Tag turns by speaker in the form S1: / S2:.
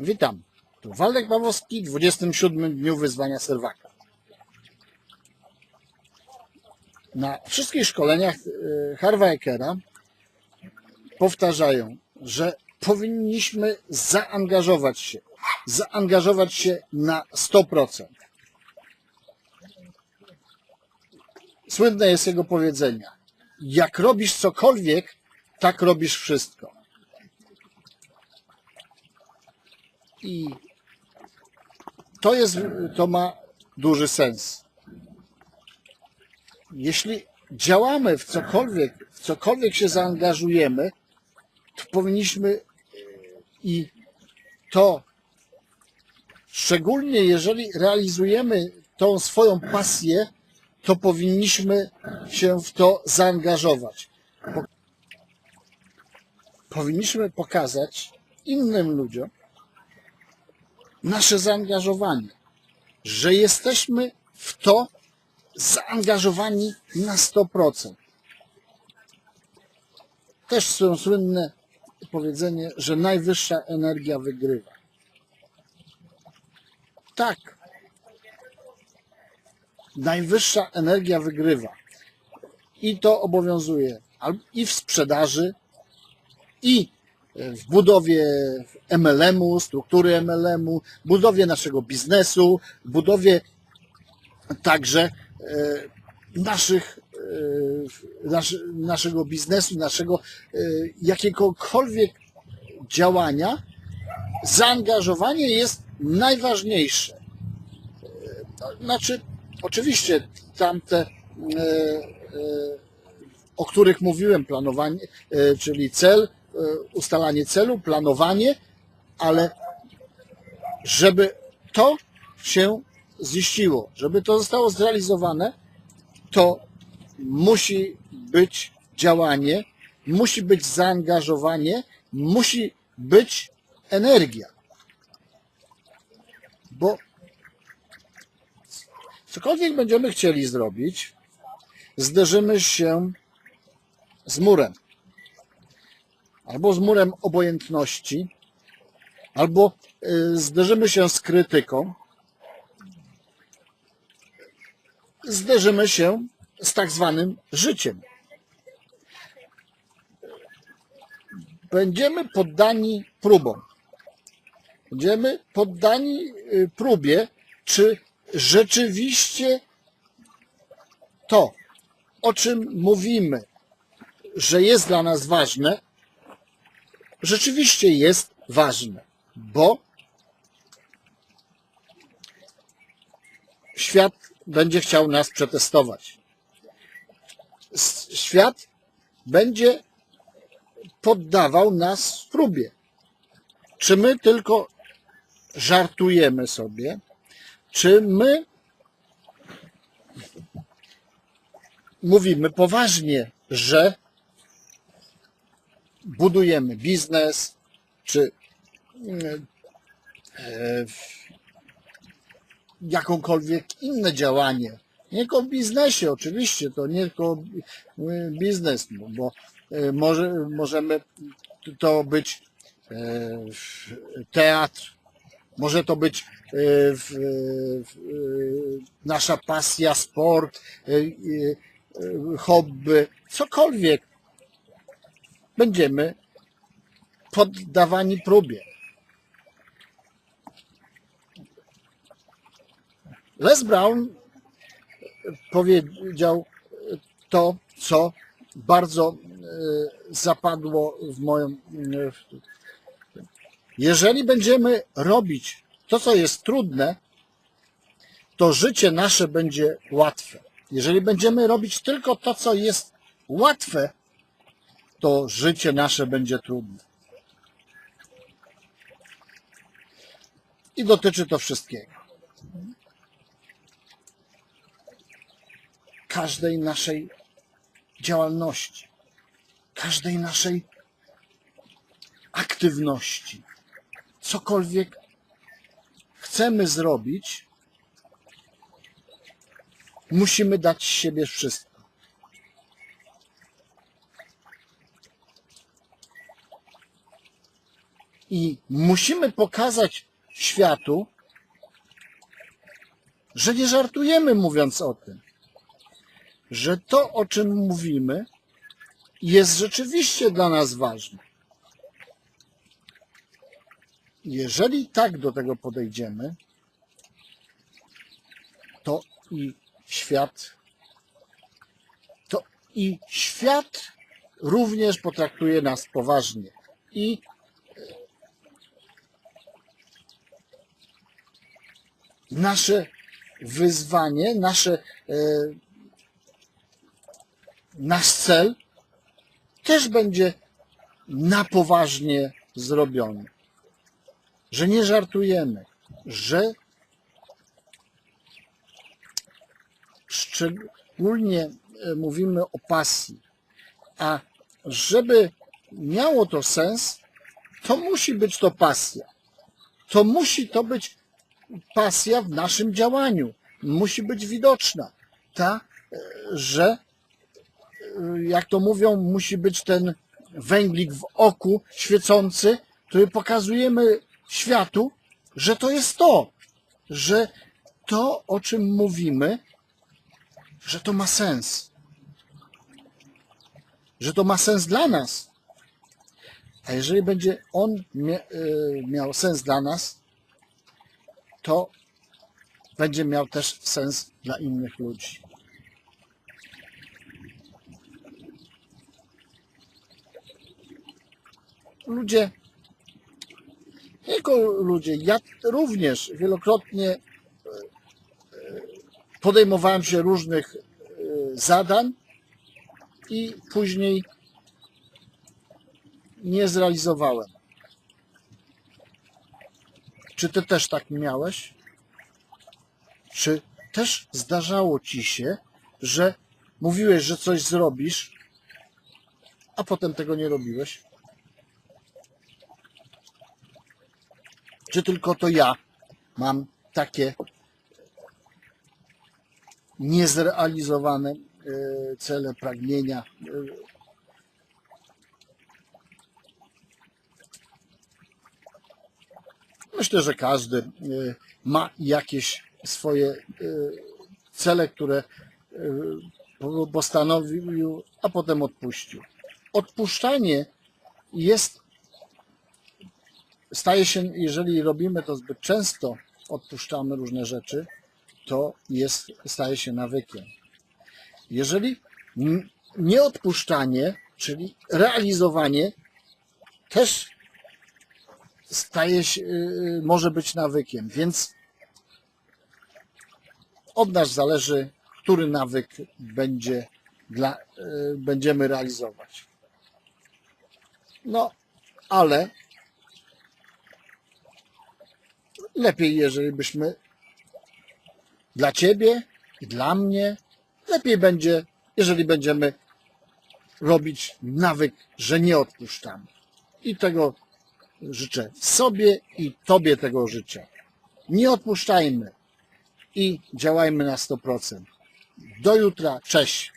S1: Witam. Tu Waldek Pawłowski, 27 dniu wyzwania Serwaka. Na wszystkich szkoleniach e, Harva Ekera powtarzają, że powinniśmy zaangażować się. Zaangażować się na 100%. Słynne jest jego powiedzenie. Jak robisz cokolwiek, tak robisz wszystko. I to jest, to ma duży sens. Jeśli działamy w cokolwiek, w cokolwiek się zaangażujemy, to powinniśmy i to szczególnie jeżeli realizujemy tą swoją pasję, to powinniśmy się w to zaangażować. Po- Powinniśmy pokazać innym ludziom nasze zaangażowanie, że jesteśmy w to zaangażowani na 100%. Też są słynne powiedzenie, że najwyższa energia wygrywa. Tak. Najwyższa energia wygrywa. I to obowiązuje i w sprzedaży, i w budowie MLM-u, struktury MLM-u, budowie naszego biznesu, budowie także e, naszych, e, nasz, naszego biznesu, naszego e, jakiegokolwiek działania, zaangażowanie jest najważniejsze. Znaczy, oczywiście tamte, o których mówiłem, planowanie, czyli cel, ustalanie celu, planowanie, ale żeby to się ziściło, żeby to zostało zrealizowane, to musi być działanie, musi być zaangażowanie, musi być energia. Bo cokolwiek będziemy chcieli zrobić, zderzymy się z murem. Albo z murem obojętności, albo y, zderzymy się z krytyką, zderzymy się z tak zwanym życiem. Będziemy poddani próbom. Będziemy poddani y, próbie, czy rzeczywiście to, o czym mówimy, że jest dla nas ważne, rzeczywiście jest ważne, bo świat będzie chciał nas przetestować. Świat będzie poddawał nas próbie. Czy my tylko żartujemy sobie, czy my mówimy poważnie, że budujemy biznes, czy mm, e, jakąkolwiek inne działanie. Nie tylko w biznesie, oczywiście, to nie tylko y, biznes, bo, bo y, może, możemy to być e, teatr, może to być e, e, nasza pasja, sport, e, e, hobby, cokolwiek. Będziemy poddawani próbie. Les Brown powiedział to, co bardzo e, zapadło w moją. e, Jeżeli będziemy robić to, co jest trudne, to życie nasze będzie łatwe. Jeżeli będziemy robić tylko to, co jest łatwe, to życie nasze będzie trudne. I dotyczy to wszystkiego. każdej naszej działalności, każdej naszej aktywności. Cokolwiek chcemy zrobić, musimy dać siebie wszystko. I musimy pokazać światu, że nie żartujemy mówiąc o tym, że to, o czym mówimy, jest rzeczywiście dla nas ważne. Jeżeli tak do tego podejdziemy, to i świat, to i świat również potraktuje nas poważnie. I nasze wyzwanie, nasze, e, nasz cel też będzie na poważnie zrobiony. Że nie żartujemy, że szczególnie e, mówimy o pasji. A żeby miało to sens, to musi być to pasja. To musi to być pasja w naszym działaniu. Musi być widoczna. Ta, e, że e, jak to mówią, musi być ten węglik w oku świecący, który pokazujemy światu, że to jest to, że to, o czym mówimy, że to ma sens. Że to ma sens dla nas. A jeżeli będzie on y, miał sens dla nas, to będzie miał też sens dla innych ludzi. Ludzie, nie tylko ludzie, ja również wielokrotnie e, e, podejmowałem się różnych e, zadań i później nie zrealizowałem. Czy ty też tak miałeś? Czy też zdarzało ci się, że mówiłeś, że coś zrobisz, a potem tego nie robiłeś? Czy tylko to ja mam takie niezrealizowane e, cele, pragnienia? Myślę, że każdy e, ma jakieś swoje e, cele, które po- postanowił, a potem odpuścił. Odpuszczanie jest, staje się, jeżeli robimy to zbyt często, odpuszczamy różne rzeczy, to jest, staje się nawykiem. Jeżeli nieodpuszczanie, czyli realizowanie, też staje się, y, może być nawykiem, więc od nas zależy, który nawyk będzie dla, y, będziemy realizować. No, ale lepiej, jeżeli byśmy dla Ciebie i dla mnie, lepiej będzie, jeżeli będziemy robić nawyk, że nie odpuszczamy. I tego życzę sobie i Tobie tego życzę. Nie odpuszczajmy i działajmy na 100%. Do jutra. Cześć.